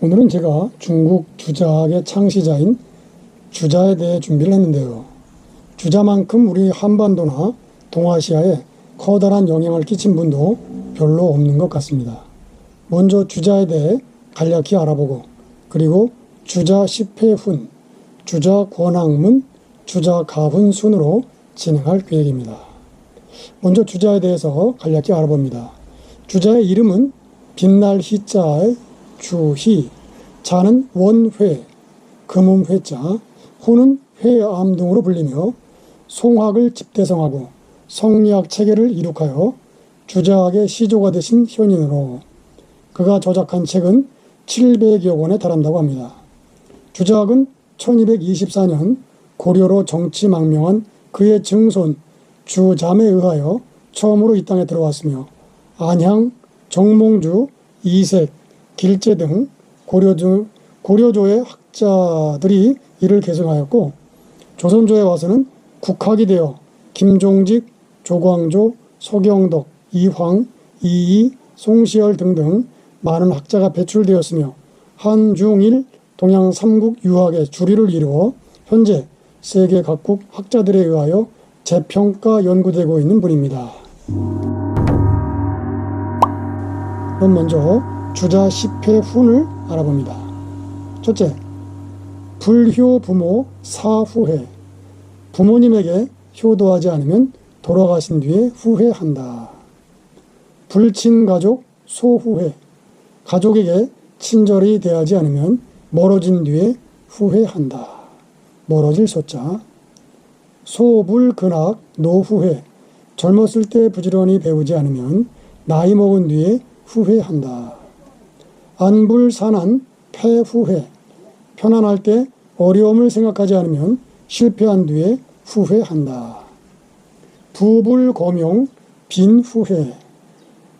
오늘은 제가 중국 주자학의 창시자인 주자에 대해 준비를 했는데요. 주자만큼 우리 한반도나 동아시아에 커다란 영향을 끼친 분도 별로 없는 것 같습니다. 먼저 주자에 대해 간략히 알아보고 그리고 주자 10회 훈, 주자 권학문, 주자 가훈 순으로 진행할 계획입니다. 먼저 주자에 대해서 간략히 알아봅니다. 주자의 이름은 빛날 희자의 주희, 자는 원회, 금음 회자, 호는 회암 등으로 불리며 송학을 집대성하고 성리학 체계를 이룩하여 주자학의 시조가 되신 현인으로 그가 저작한 책은 700여 권에 달한다고 합니다. 주자학은 1224년 고려로 정치 망명한 그의 증손 주잠에 의하여 처음으로 이 땅에 들어왔으며 안향, 정몽주, 이색, 길제 등 고려조, 고려조의 학자들이 이를 계승하였고 조선조에 와서는 국학이 되어 김종직, 조광조, 소경덕, 이황, 이이, 송시열 등등 많은 학자가 배출되었으며 한중일 동양 삼국 유학의 주류를 이루어 현재 세계 각국 학자들에 의하여 재평가 연구되고 있는 분입니다. 그럼 먼저 주자 10회 훈을 알아봅니다. 첫째, 불효 부모 사후회. 부모님에게 효도하지 않으면 돌아가신 뒤에 후회한다. 불친 가족 소후회. 가족에게 친절히 대하지 않으면 멀어진 뒤에 후회한다. 멀어질 소자. 소불근학 노후회. 젊었을 때 부지런히 배우지 않으면 나이 먹은 뒤에 후회한다. 안불산한 패후회. 편안할 때 어려움을 생각하지 않으면 실패한 뒤에 후회한다. 부불고명 빈후회.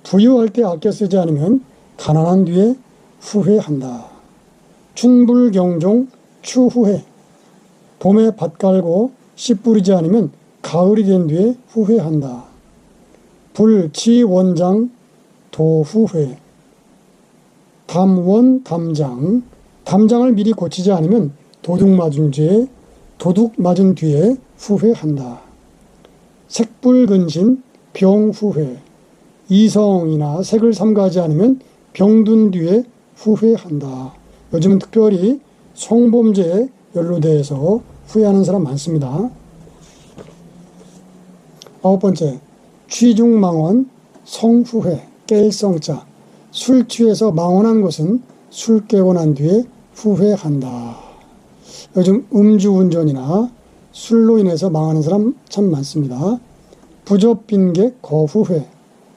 부유할 때 아껴 쓰지 않으면 가난한 뒤에 후회한다. 춘불경종 추후회. 봄에 밭 갈고 씨 뿌리지 않으면 가을이 된 뒤에 후회한다. 불치원장 도후회. 담원 담장. 담장을 미리 고치지 않으면 도둑 맞은 뒤에 도둑 맞은 뒤에 후회한다. 색불근신 병후회. 이성이나 색을 삼가하지 않으면 병든 뒤에 후회한다. 요즘은 특별히 성범죄에 연루돼서 후회하는 사람 많습니다. 아홉 번째, 취중망언 성후회 깰성자 술 취해서 망언한 것은 술 깨고 난 뒤에 후회한다. 요즘 음주운전이나 술로 인해서 망하는 사람 참 많습니다. 부접빈객 거후회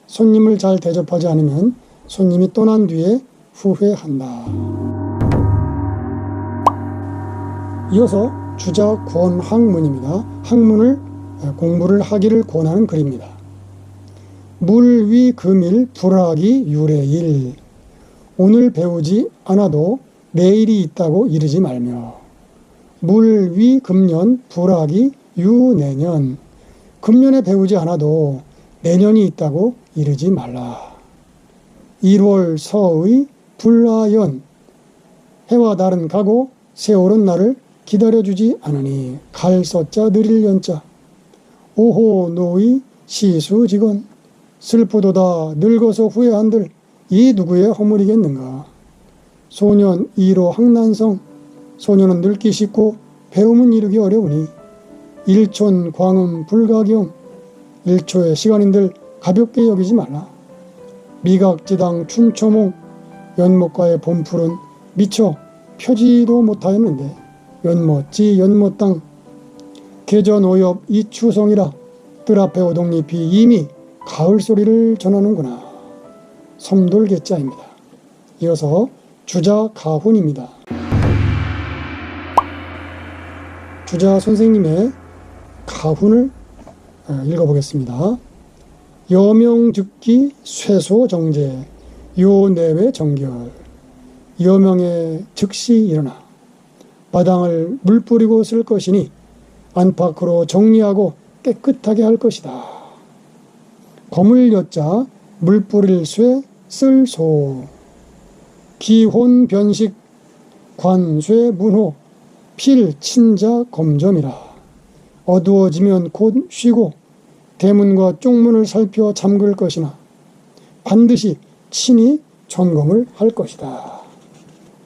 손님을 잘 대접하지 않으면 손님이 떠난 뒤에 후회한다. 이어서 주자 권학문입니다. 학문을 공부를 하기를 권하는 글입니다. 물위 금일 불하기 유래일. 오늘 배우지 않아도 내일이 있다고 이르지 말며. 물위 금년 불하기 유내년. 금년에 배우지 않아도 내년이 있다고 이르지 말라. 1월 서의 불하연. 해와 달은 가고 세월은 나를 기다려주지 않으니 갈 서자 느릴 연자. 오호 노의 시수직원 슬프도다 늙어서 후회한들 이 누구의 허물이겠는가? 소년 2로 항난성 소년은 늙기 쉽고 배움은 이르기 어려우니 일촌 광음 불가경 일초의 시간인들 가볍게 여기지 말라. 미각지당 춘초몽 연못가의 봄풀은 미처 펴지도 못하였는데 연못지 연못당 개전오엽 이추성이라 뜰 앞에 오동잎이 이미 가을 소리를 전하는구나. 섬돌개자입니다. 이어서 주자 가훈입니다. 주자 선생님의 가훈을 어, 읽어보겠습니다. 여명즉기 쇠소 정제 요 내외 정결 여명의 즉시 일어나 마당을 물 뿌리고 쓸 것이니 안팎으로 정리하고 깨끗하게 할 것이다. 거물 여자 물 뿌릴 쇠 쓸소. 비혼 변식 관쇠 문호 필 친자 검점이라. 어두워지면 곧 쉬고 대문과 쪽문을 살펴 잠글 것이나 반드시 친히 점검을 할 것이다.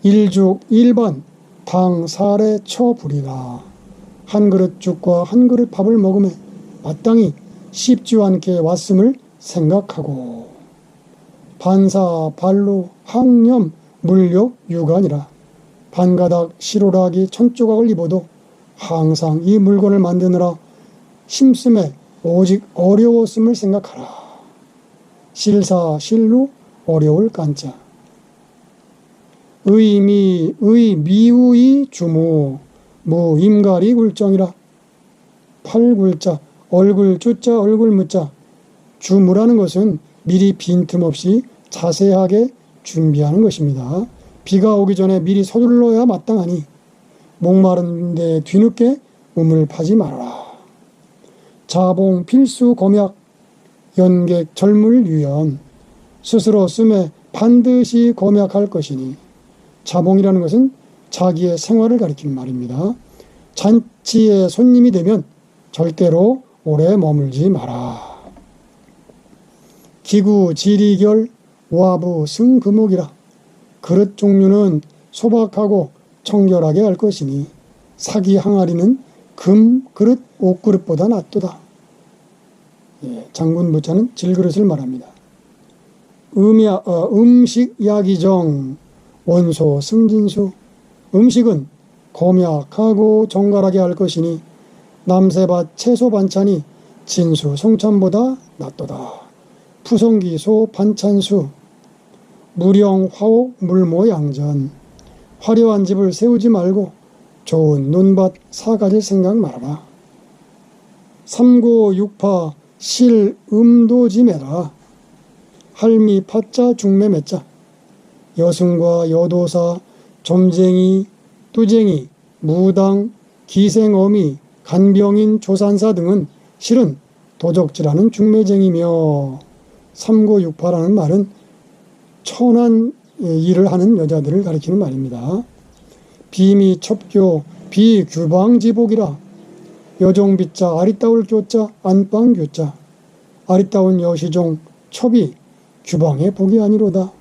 일죽 일반 당 살에 처부리라. 한 그릇 죽과 한 그릇 밥을 먹음에 마땅히 쉽지 않게 왔음을 생각하고 반사 발로 항염 물욕 유관이라 반가닥 시로락이 천조각을 입어도 항상 이 물건을 만드느라 힘씀에 오직 어려웠음을 생각하라. 실사 실루 어려울 깐자. 의미 의 미우이 주모 무임가리 굴정이라 팔굴자 얼굴 주자 얼굴 무자 주무라는 것은 미리 빈틈없이 자세하게 준비하는 것입니다. 비가 오기 전에 미리 서둘러야 마땅하니 목마른데 뒤늦게 우물 파지 말아라. 자봉 필수 검약 연객 절물 유연 스스로 쓰에 반드시 검약할 것이니 자봉이라는 것은 자기의 생활을 가리키는 말입니다. 잔치에 손님이 되면 절대로 오래 머물지 마라. 기구 지리결 와부 승금옥이라 그릇 종류는 소박하고 청결하게 할 것이니 사기 항아리는 금 그릇 옷그릇보다 낫도다. 예, 장군 부차는 질그릇을 말합니다. 음야, 어, 음식 야기정 원소 승진수 음식은 검약하고 정갈하게 할 것이니 남새밭 채소 반찬이 진수 송찬보다 낫도다. 푸성기소 반찬수 무령 화옥 물모 양전 화려한 집을 세우지 말고 좋은 논밭 사가질 생각 말아라. 삼고 육파 실 음도지매라. 할미 파자 중매 맺자. 여승과 여도사 점쟁이 뚜쟁이 무당 기생어미 간병인 조산사 등은 실은 도적질하는 중매쟁이며 삼고육파라는 말은 천한 일을 하는 여자들을 가리키는 말입니다. 비미 첩교 비규방지복이라 여종비자 아리따울 교자 안방 교자 아리따운 여시종 첩이 규방의 복이 아니로다.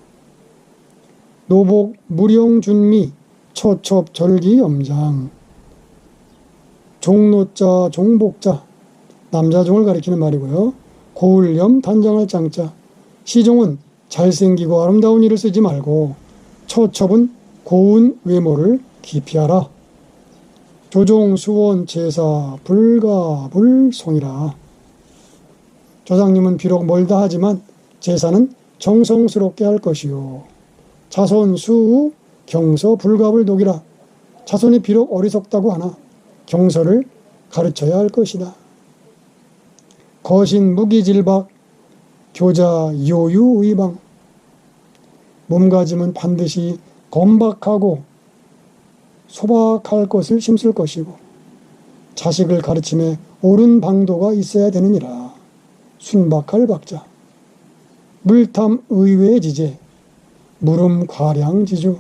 노복 무령준미 처첩 절기 염장 종노자 종복자 남자종을 가리키는 말이고요. 고울염 단장할 장자 시종은 잘생기고 아름다운 일을 쓰지 말고 처첩은 고운 외모를 기피하라. 조종 수원 제사 불가불송이라. 조상님은 비록 멀다 하지만 제사는 정성스럽게 할 것이요. 자손 수우 경서 불갑을 독이라. 자손이 비록 어리석다고 하나 경서를 가르쳐야 할 것이다. 거신 무기질박 교자 요유의방. 몸가짐은 반드시 건박하고 소박할 것을 심쓸 것이고 자식을 가르침에 옳은 방도가 있어야 되느니라. 순박할 박자. 물탐 의외 지제. 물음 과량 지주.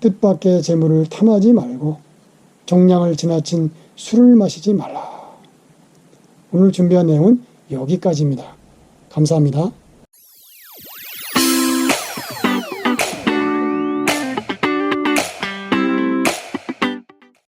뜻밖의 재물을 탐하지 말고 정량을 지나친 술을 마시지 말라. 오늘 준비한 내용은 여기까지입니다. 감사합니다.